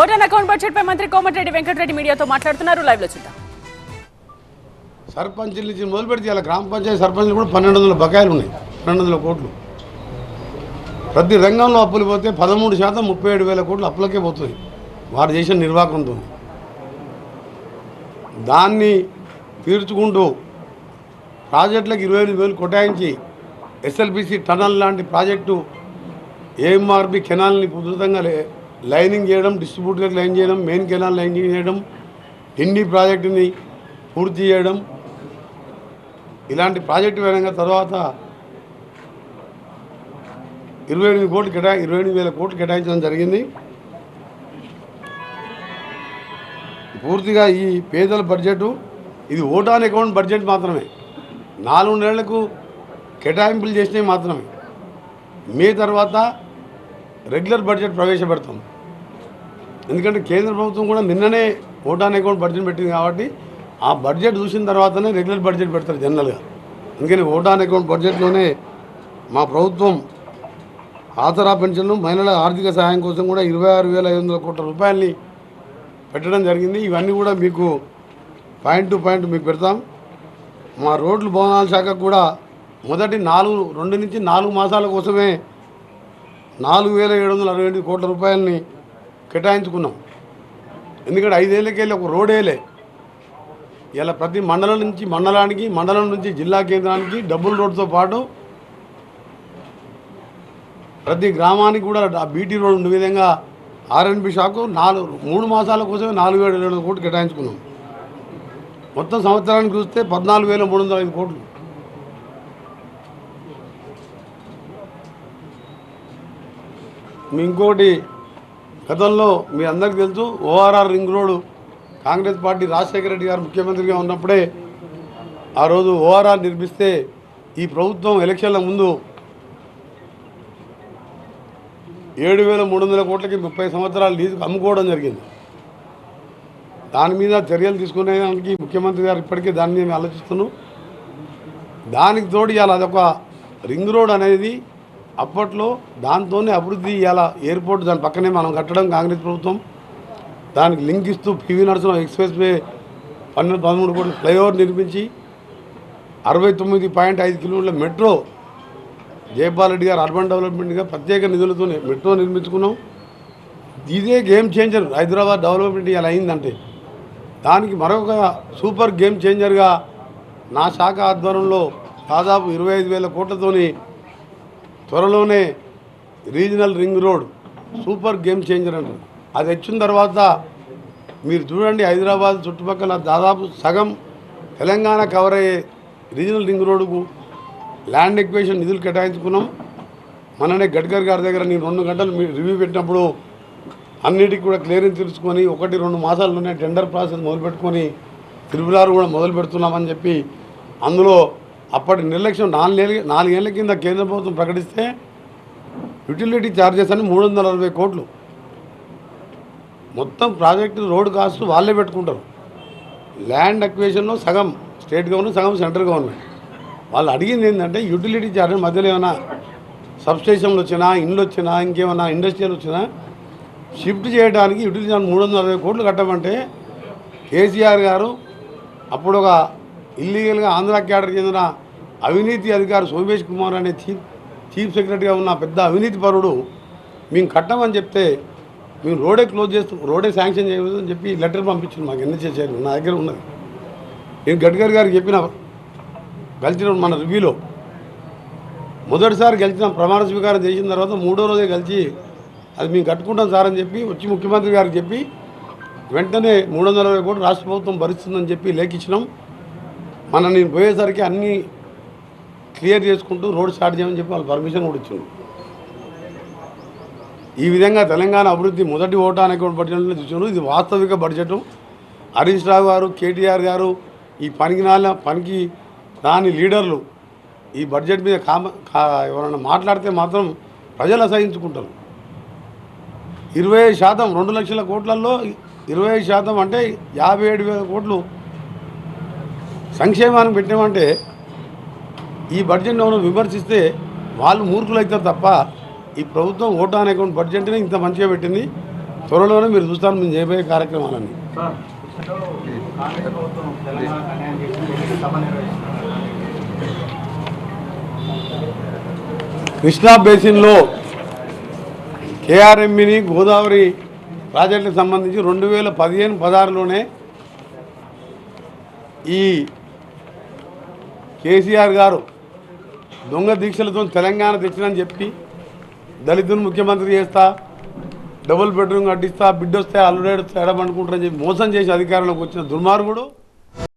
Vote on account budget పై మంత్రి కోమటిరెడ్డి వెంకటరెడ్డి మీడియాతో మాట్లాడుతున్నారు. లైవ్లో చూద్దాం. సర్పంచుల నుంచి మొదలు పెడితే ఇలా గ్రామ పంచాయతీ సర్పంచులు కూడా పన్నెండు వందల బకాయిలు ఉన్నాయి. పన్నెండు వందల కోట్లు. ప్రతి రంగంలో అప్పులు పోతే పదమూడు శాతం ముప్పై ఏడు వేల కోట్లు అప్పులకే పోతుంది. వారు చేసిన నిర్వాహకంతో దాన్ని తీర్చుకుంటూ ప్రాజెక్టులకు ఇరవై ఐదు వేలు కొటాయించి ఎస్ఎల్బిసి టనల్ లాంటి ప్రాజెక్టు ఏఎంఆర్బి కెనాల్ని ఉధృతంగా లైనింగ్ చేయడం డిస్ట్రిబ్యూటర్కి లైన్ చేయడం మెయిన్ కెనాల్ లైనింగ్ చేయడం హిందీ ప్రాజెక్టుని పూర్తి చేయడం. ఇలాంటి ప్రాజెక్టు విధంగా తర్వాత ఇరవై ఎనిమిది కోట్లు కేటా ఇరవై ఎనిమిది వేల కోట్లు కేటాయించడం జరిగింది. పూర్తిగా ఈ పేదల బడ్జెట్ ఇది ఓటాన్ అకౌంట్ బడ్జెట్ మాత్రమే. నాలుగు నెలలకు కేటాయింపులు చేసినవి మాత్రమే. మే తర్వాత రెగ్యులర్ బడ్జెట్ ప్రవేశపెడతాం. ఎందుకంటే కేంద్ర ప్రభుత్వం కూడా నిన్ననే ఓటాన్ అకౌంట్ బడ్జెట్ పెట్టింది కాబట్టి ఆ బడ్జెట్ చూసిన తర్వాతనే రెగ్యులర్ బడ్జెట్ పెడతారు జనరల్గా. అందుకని ఓటాన్ అకౌంట్ బడ్జెట్లోనే మా ప్రభుత్వం ఆసరా పెన్షన్లు మహిళల ఆర్థిక సహాయం కోసం కూడా ఇరవై ఆరు వేల ఐదు వందల కోట్ల రూపాయలని పెట్టడం జరిగింది. ఇవన్నీ కూడా మీకు పాయింట్ టు పాయింట్ మీకు పెడతాం. మా రోడ్లు భవనాల శాఖ కూడా మొదటి నాలుగు రెండు నుంచి నాలుగు మాసాల కోసమే నాలుగు వేల ఏడు వందల అరవై ఎనిమిది కోట్ల రూపాయలని కేటాయించుకున్నాం. ఎందుకంటే ఐదేళ్ళకి వెళ్ళి ఒక రోడేలే. ఇలా ప్రతి మండలం నుంచి మండలానికి మండలం నుంచి జిల్లా కేంద్రానికి డబుల్ రోడ్తో పాటు ప్రతి గ్రామానికి కూడా ఆ బీటీ రోడ్ ఉండే విధంగా ఆర్ఎన్బి షాకు నాలుగు మూడు మాసాల కోసమే నాలుగు వేల ఏడు వందల కోట్లు కేటాయించుకున్నాం. మొత్తం సంవత్సరానికి చూస్తే పద్నాలుగు వేల మూడు వందల ఐదు కోట్లు. ఇంకోటి గతంలో మీ అందరికీ తెలుసు ORR ring road. Congress party Rajasekhara Reddy garu ముఖ్యమంత్రిగా ఉన్నప్పుడే ఆ రోజు ఓఆర్ఆర్ నిర్మిస్తే ఈ ప్రభుత్వం ఎలక్షన్ల ముందు ఏడు వేల మూడు వందల కోట్లకి ముప్పై సంవత్సరాలు లీజుకు అమ్ముకోవడం జరిగింది. దాని మీద చర్యలు తీసుకునేదానికి ముఖ్యమంత్రి గారు ఇప్పటికే దాని మీద ఆలోచిస్తున్నాం దానికి తోడు ఇవాళ అదొక రింగ్ రోడ్ అనేది అప్పట్లో దాంతోనే అభివృద్ధి ఇవాళ ఎయిర్పోర్ట్ దాని పక్కనే మనం కట్టడం కాంగ్రెస్ ప్రభుత్వం. దానికి లింక్ ఇస్తూ పివి నరసింహ ఎక్స్ప్రెస్ వే పన్నెండు పదమూడు కోట్ల ఫ్లైఓవర్ నిర్మించి అరవై తొమ్మిది పాయింట్ ఐదు కిలోమీటర్ల మెట్రో జయపాల్ రెడ్డి గారు అర్బన్ డెవలప్మెంట్గా ప్రత్యేక నిధులతో మెట్రో నిర్మించుకున్నాం. ఇదే గేమ్ చేంజర్ హైదరాబాద్ డెవలప్మెంట్ ఇలా అయిందంటే. దానికి మరొక సూపర్ గేమ్ చేంజర్గా నా శాఖ ఆధ్వర్యంలో దాదాపు ఇరవై ఐదు వేల కోట్లతోని త్వరలోనే regional ring road super game changer అంటారు. అది వచ్చిన తర్వాత మీరు చూడండి హైదరాబాద్ చుట్టుపక్కల దాదాపు సగం తెలంగాణ కవర్ అయ్యే రీజనల్ రింగ్ రోడ్డుకు ల్యాండ్ ఎక్వేషన్ నిధులు కేటాయించుకున్నాం. మననే గడ్కర్ గారి దగ్గర నేను రెండు గంటలు మీ రివ్యూ పెట్టినప్పుడు అన్నిటికీ కూడా క్లియరెన్స్ తెలుసుకొని ఒకటి రెండు మాసాల్లోనే టెండర్ ప్రాసెస్ మొదలుపెట్టుకొని తిరుమలారు కూడా మొదలు పెడుతున్నామని చెప్పి అందులో అప్పటి నిర్లక్ష్యం నాలుగేళ్ళ నాలుగేళ్ళ కింద కేంద్ర ప్రభుత్వం ప్రకటిస్తే యుటిలిటీ ఛార్జెస్ అని మూడు వందల అరవై కోట్లు. మొత్తం ప్రాజెక్టు రోడ్ కాస్ట్ వాళ్ళే పెట్టుకుంటారు. ల్యాండ్ అక్వేషన్లో సగం స్టేట్ గవర్నమెంట్ సగం సెంట్రల్ గవర్నమెంట్. వాళ్ళు అడిగింది ఏంటంటే యూటిలిటీ ఛార్జెస్ మధ్యలో ఏమైనా సబ్స్టేషన్లు వచ్చినా ఇండ్లు వచ్చినా ఇంకేమైనా ఇండస్ట్రియల్ వచ్చినా షిఫ్ట్ చేయడానికి యూటిలిటీ ఛార్జ్ మూడు వందల అరవై కోట్లు కట్టమంటే కేసీఆర్ గారు అప్పుడు ఒక ఇల్లీగల్గా ఆంధ్ర క్యాడర్ చెందిన అవినీతి అధికారి సోమేష్ కుమార్ అనే చీఫ్ చీఫ్ సెక్రటరీగా ఉన్న పెద్ద అవినీతి పరుడు మేము కట్టమని చెప్తే మేము రోడే క్లోజ్ చేస్తూ రోడే శాంక్షన్ చేయవద్దు అని చెప్పి లెటర్ పంపించింది మాకు ఎన్ని చేసేది నా దగ్గర ఉన్నది. నేను గడ్కరీ గారికి చెప్పిన కలిసిన మన రివ్యూలో మొదటిసారి గెలిచిన ప్రమాణ స్వీకారం చేసిన తర్వాత మూడో రోజే కలిసి అది మేము కట్టుకుంటాం సార్ అని చెప్పి వచ్చి ముఖ్యమంత్రి గారికి చెప్పి వెంటనే మూడు వందల కోట్లు రాష్ట్ర ప్రభుత్వం భరిస్తుందని చెప్పి లేఖించినాం. మన నేను పోయేసరికి అన్నీ క్లియర్ చేసుకుంటూ రోడ్ స్టార్ట్ చేయమని చెప్పి వాళ్ళు పర్మిషన్ కూడా ఇచ్చిండు. ఈ విధంగా తెలంగాణ అభివృద్ధి మొదటి ఓటానికి అకౌంట్ బడ్జెట్లో చూసారు ఇది వాస్తవిక బడ్జెట్ హరీష్ రావు గారు కేటీఆర్ గారు ఈ పనికి నాల పనికి రాని లీడర్లు ఈ బడ్జెట్ మీద కామ కా- ఎవరైనా మాట్లాడితే మాత్రం ప్రజలు అసహించుకుంటారు. ఇరవై ఐదు శాతం రెండు లక్షల కోట్లలో ఇరవై ఐదు శాతం అంటే యాభై ఏడు వేల కోట్లు సంక్షేమానికి పెట్టామంటే ఈ బడ్జెట్ని ఎవరు విమర్శిస్తే వాళ్ళు మూర్ఖులు అవుతారు తప్ప ఈ ప్రభుత్వం ఓటాన్ అకౌంట్ బడ్జెట్ని ఇంత మంచిగా పెట్టింది. త్వరలోనే మీరు చూస్తారు మేము చేయబోయే కార్యక్రమాలన్నీ. నిర్వహిస్తున్నారు కృష్ణా బేసిన్లో కేఆర్ఎంఈని గోదావరి ప్రాజెక్టులకు సంబంధించి రెండు వేల పదిహేను పదహారులోనే ఈ కేసీఆర్ గారు దొంగ దీక్షలతో తెలంగాణ తెచ్చినని చెప్పి దళితులను ముఖ్యమంత్రి చేస్తా డబుల్ బెడ్రూమ్ కట్టిస్తా బిడ్డొస్తే అల్లుడేడుస్తా ఎడబండుకుంటారని చెప్పి మోసం చేసి అధికారంలోకి వచ్చిన దుర్మార్గుడు